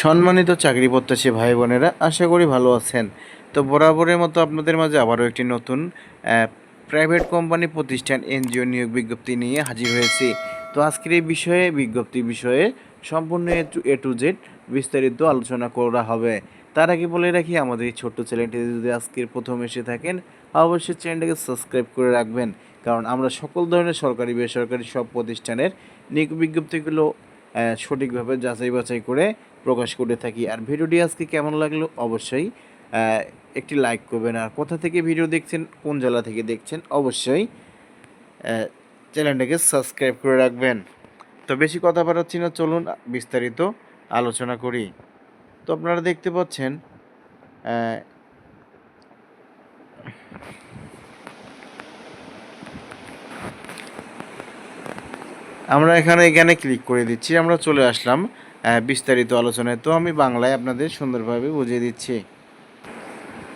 সম্মানিত চাকরি প্রত্যাশী ভাই বোনেরা, আশা করি ভালো আছেন। তো বরাবরের মতো আপনাদের মাঝে আবারও একটি নতুন প্রাইভেট কোম্পানি প্রতিষ্ঠান এনজিও নিয়োগ বিজ্ঞপ্তি নিয়ে হাজির হয়েছি। তো আজকের এই বিষয়ে, বিজ্ঞপ্তি বিষয়ে সম্পূর্ণ এ টু জেড বিস্তারিত আলোচনা করা হবে। তার আগে বলে রাখি, আমাদের এই ছোট্ট চ্যানেলটি যদি আজকের প্রথম এসে থাকেন, অবশ্যই চ্যানেলটাকে সাবস্ক্রাইব করে রাখবেন। কারণ আমরা সকল ধরনের সরকারি, বেসরকারি সব প্রতিষ্ঠানের নিয়োগ বিজ্ঞপ্তিগুলো সঠিকভাবে যাচাই বাছাই করে প্রকাশ করে থাকি। আর ভিডিওটি আজকে কেমন লাগল? অবশ্যই একটি লাইক করবেন। আর কোথা থেকে ভিডিও দেখছেন, কোন জেলা থেকে দেখছেন, অবশ্যই চ্যানেলটাকে সাবস্ক্রাইব করে রাখবেন। তো বেশি কথা বাড়াচ্ছি না, চলুন বিস্তারিত আলোচনা করি। তো আপনারা দেখতে পাচ্ছেন আমরা এখানে এখানে ক্লিক করে দিচ্ছি, আমরা চলে আসলাম বিস্তারিত আলোচনায়। তো আমি বাংলায় আপনাদের সুন্দরভাবে বুঝিয়ে দিচ্ছি।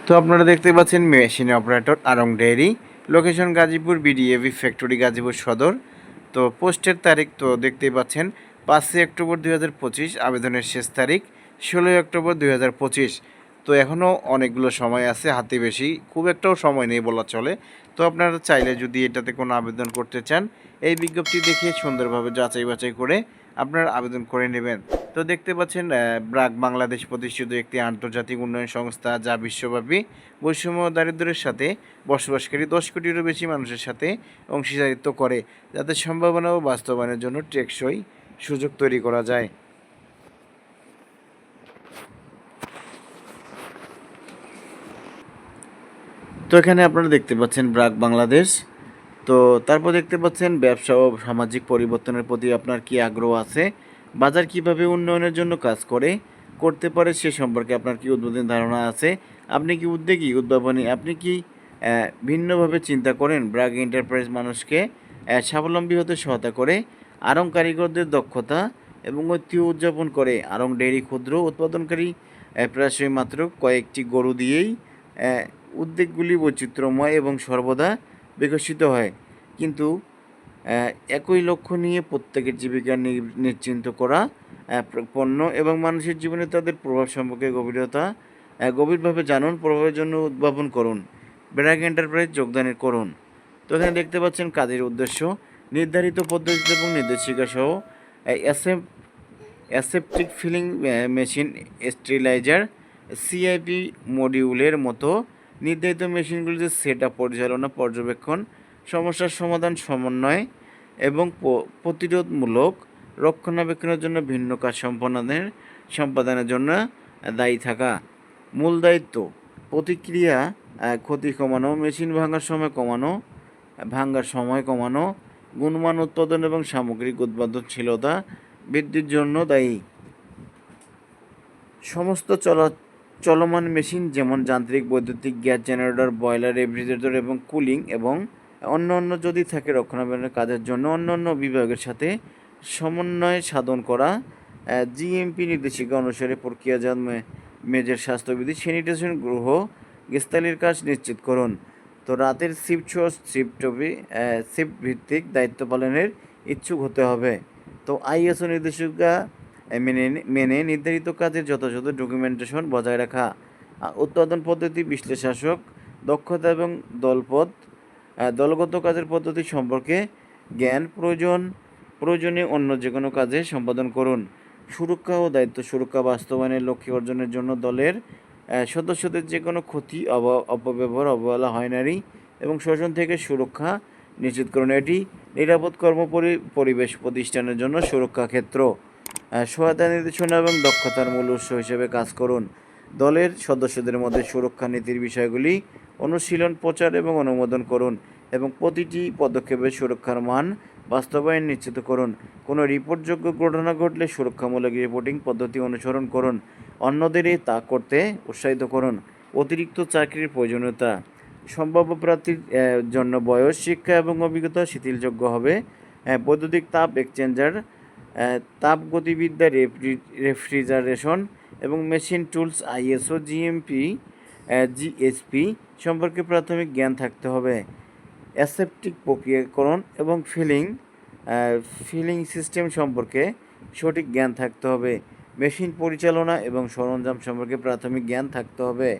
তো আপনারা দেখতে পাচ্ছেন machine operator Aarong dairy location Gazipur BDAV factory, Gazipur Sadar. তো পোস্টের তারিখ তো দেখতেই পাচ্ছেন, পাঁচই অক্টোবর দুই হাজার পঁচিশ, আবেদনের শেষ তারিখ ষোলোই অক্টোবর দুই হাজার পঁচিশ। তো এখনও অনেকগুলো সময় আছে, হাতে বেশি, খুব একটাও সময় নেই বলা চলে। তো আপনারা চাইলে যদি এটাতে কোনো আবেদন করতে চান এই বিজ্ঞপ্তি দেখে সুন্দরভাবে যাচাই বাছাই করে আপনারা আবেদন করে নেবেন। তো দেখতে পাচ্ছেন ব্রাক বাংলাদেশ প্রতিষ্ঠিত একটি আন্তর্জাতিক উন্নয়ন সংস্থা যা বিশ্বব্যাপী বৈষম্য ও দারিদ্র্যের সাথে বসবাসকারী দশ কোটিরও বেশি মানুষের সাথে অংশীদারিত্ব করে, যাতে সম্ভাবনা ও বাস্তবায়নের জন্য টেকসই সুযোগ তৈরি করা যায়। তো এখানে আপনারা দেখতে পাচ্ছেন ব্রাক বাংলাদেশ তো তারপর দেখতে পাচ্ছেন ব্যবসা ও সামাজিক পরিবর্তনের প্রতি আপনার কি আগ্রহ আছে? বাজার কীভাবে উন্নয়নের জন্য কাজ করে, করতে পারে সে সম্পর্কে আপনার কি উদ্বোধন ধারণা আছে? আপনি কি উদ্যোগী, উদ্ভাবনী, আপনি কি ভিন্নভাবে চিন্তা করেন ব্রাগ এন্টারপ্রাইজ মানুষকে স্বাবলম্বী হতে সহায়তা করে আরং কারিগরদের দক্ষতা এবং ঐতিহ্য উদযাপন করে? আরং ডেয়ারি ক্ষুদ্র উৎপাদনকারী প্রায়শই মাত্র কয়েকটি গরু দিয়েই উদ্যোগগুলি বৈচিত্র্যময় এবং সর্বদা বিকশিত হয়। কিন্তু একই লক্ষ্য নিয়ে প্রত্যেকের জীবিকা নিশ্চিন্ত করা পণ্য এবং মানুষের জীবনে তাদের প্রভাব সম্পর্কে গভীরতা গভীরভাবে জানুন, প্রভাবের জন্য উদ্ভাবন করুন, ব্র্যাক এন্টারপ্রাইজ যোগদানের করুন। তো এখানে দেখতে পাচ্ছেন কাজের উদ্দেশ্য, নির্ধারিত পদ্ধতি এবং নির্দেশিকা সহ অ্যাসেম aseptic filling machine steriliser CIP মডিউলের মতো নির্ধারিত মেশিনগুলিতে সেট আপ পরিচালনা, পর্যবেক্ষণ, সমস্যার সমাধান, সমন্বয় এবং প্রতিরোধমূলক রক্ষণাবেক্ষণের জন্য ভিন্ন কাজ সম্পাদনের সম্পাদনের জন্য দায়ী থাকা। মূল দায়িত্ব, প্রতিক্রিয়া ক্ষতি কমানো, মেশিন ভাঙার সময় কমানো, ভাঙার সময় কমানো, গুণমান উৎপাদন এবং সামগ্রিক উৎপাদনশীলতা বৃদ্ধির জন্য দায়ী। সমস্ত চলা চলমান মেশিন যেমন যান্ত্রিক, বৈদ্যুতিক, গ্যাস জেনারেটর বয়লার রেফ্রিজারেটর এবং কুলিং এবং অন্য অন্য যদি থাকে রক্ষণাবেক্ষণের কাজের জন্য অন্য অন্য বিভাগের সাথে সমন্বয় সাধন করা জিএমপি নির্দেশিকা অনুসারে প্রক্রিয়াজাত মেজের স্বাস্থ্যবিধি, স্যানিটেশন গ্রহ গেস্তালির কাজ নিশ্চিত করুন। তো রাতের শিফট শিফট শিফট ভিত্তিক দায়িত্ব পালনের ইচ্ছুক হতে হবে। তো আইএসও নির্দেশিকা মেনে মেনে নির্ধারিত কাজের যথাযথ ডকুমেন্টেশন বজায় রাখা। উৎপাদন পদ্ধতি বিশ্লেষাসক দক্ষতা এবং দলপথ দলগত কাজের পদ্ধতি সম্পর্কে জ্ঞান, প্রয়োজন প্রয়োজনে অন্য যে কোনো কাজে সম্পাদন করুন। সুরক্ষা ও দায়িত্ব সুরক্ষা বাস্তবায়নের লক্ষ্য অর্জনের জন্য দলের সদস্যদের যে কোনো ক্ষতি অপব্যবহার, অবহেলা হয় হয়নারি এবং শোষণ থেকে সুরক্ষা নিশ্চিত করুন। এটি নিরাপদ কর্ম পরি- পরিবেশ প্রতিষ্ঠানের জন্য সুরক্ষা ক্ষেত্র। সহায়তা নির্দেশনা এবং দক্ষতার মূল উৎস হিসেবে কাজ করুন। দলের সদস্যদের মধ্যে সুরক্ষা নীতির বিষয়গুলি অনুশীলন, প্রচার এবং অনুমোদন করুন এবং প্রতিটি পদক্ষেপে সুরক্ষার মান বাস্তবায়ন নিশ্চিত করুন। কোনো রিপোর্টযোগ্য ঘটনা ঘটলে সুরক্ষামূলক রিপোর্টিং পদ্ধতি অনুসরণ করুন। অন্যদের তা করতে উৎসাহিত করুন। অতিরিক্ত চাকরির প্রয়োজনীয়তা। সম্ভাব্য প্রার্থীর জন্য বয়স, শিক্ষা এবং অভিজ্ঞতা শিথিলযোগ্য হবে। বৈদ্যুতিক তাপ এক্সচেঞ্জার তাপগতিবিদ্যা রেফ্রি- রেফ্রিজারেশন এবং machine tools, ISO, GMP GSP সম্পর্কে প্রাথমিক জ্ঞান থাকতে হবে। অ্যাসেপ্টিক প্রক্রিয়াকরণ এবং ফিলিং ফিলিং সিস্টেম সম্পর্কে সঠিক জ্ঞান থাকতে হবে। মেশিন পরিচালনা এবং সরঞ্জাম সম্পর্কে প্রাথমিক জ্ঞান থাকতে হবে।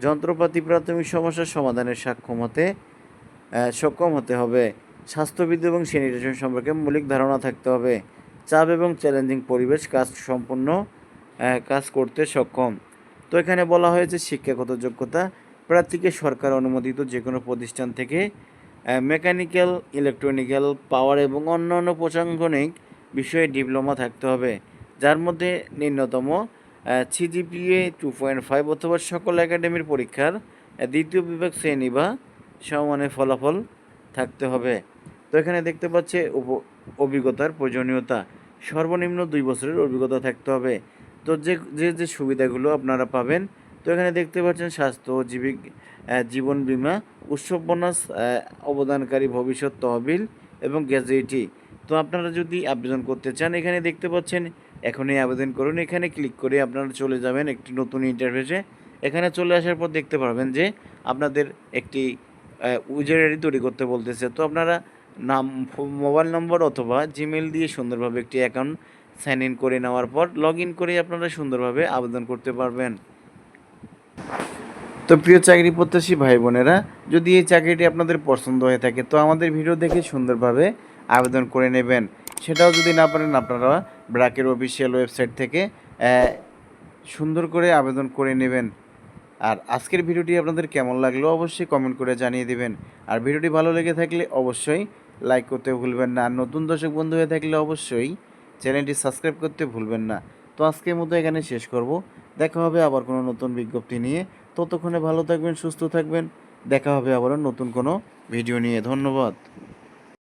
যন্ত্রপাতি প্রাথমিক সমস্যার সমাধানের সক্ষম হতে সক্ষম হতে হবে। স্বাস্থ্যবিধি এবং স্যানিটেশন সম্পর্কে মৌলিক ধারণা থাকতে হবে। চাপ এবং চ্যালেঞ্জিং পরিবেশ কাজ সম্পূর্ণ কাজ করতে সক্ষম। তো এখানে বলা হয়েছে শিক্ষাগত যোগ্যতা, প্রার্থীকে সরকার অনুমোদিত যে কোনো প্রতিষ্ঠান থেকে মেকানিক্যাল, ইলেকট্রনিক্যাল, পাওয়ার এবং অন্যান্য প্রশাসনিক বিষয়ে ডিপ্লোমা থাকতে হবে। যার মধ্যে ন্যূনতম সিজিপিএ টু পয়েন্ট ফাইভ অথবা সকল একাডেমির পরীক্ষার দ্বিতীয় বিভাগ শ্রেণি বা সমানের ফলাফল থাকতে হবে। তো এখানে দেখতে পাচ্ছে অভিজ্ঞতার প্রয়োজনীয়তা। সর্বনিম্ন দুই বছরের অভিজ্ঞতা থাকতে হবে। তো যে যে যে সুবিধাগুলো আপনারা পাবেন, তো এখানে দেখতে পাচ্ছেন স্বাস্থ্য জীবিক জীবন বীমা উৎসব বোনাস অবদানকারী ভবিষ্যৎ তহবিল এবং গ্যাজেটি তো আপনারা যদি আবেদন করতে চান, এখানে দেখতে পাচ্ছেন এখনই আবেদন করুন। এখানে ক্লিক করে আপনারা চলে যাবেন একটি নতুন ইন্টারভিউসে এখানে চলে আসার পর দেখতে পারবেন যে আপনাদের একটি আইডি তৈরি করতে বলতেছে। তো আপনারা নাম, মোবাইল নম্বর অথবা জিমেল দিয়ে সুন্দরভাবে একটি অ্যাকাউন্ট সাইন ইন করে নেওয়ার পর লগ ইন করে আপনারা সুন্দরভাবে আবেদন করতে পারবেন। তো প্রিয় চাকরি প্রত্যাশী ভাই বোনেরা, যদি এই চাকরিটি আপনাদের পছন্দ হয়ে থাকে, তো আমাদের ভিডিও দেখে সুন্দরভাবে আবেদন করে নেবেন। সেটাও যদি না পারেন, আপনারা ব্রাকের অফিসিয়াল ওয়েবসাইট থেকে সুন্দর করে আবেদন করে নেবেন। আর আজকের ভিডিওটি আপনাদের কেমন লাগল অবশ্যই কমেন্ট করে জানিয়ে দেবেন। আর ভিডিওটি ভালো লেগে থাকলে অবশ্যই লাইক করতে ভুলবেন না। আর নতুন দর্শক বন্ধু হয়ে থাকলে অবশ্যই চ্যানেলটি সাবস্ক্রাইব করতে ভুলবেন না। তো আজকের মতো এখানে শেষ করব। দেখা হবে আবার কোনো নতুন বিজ্ঞপ্তি নিয়ে। ততক্ষণে ভালো থাকবেন, সুস্থ থাকবেন। দেখা হবে আবারও নতুন কোনো ভিডিও নিয়ে। ধন্যবাদ।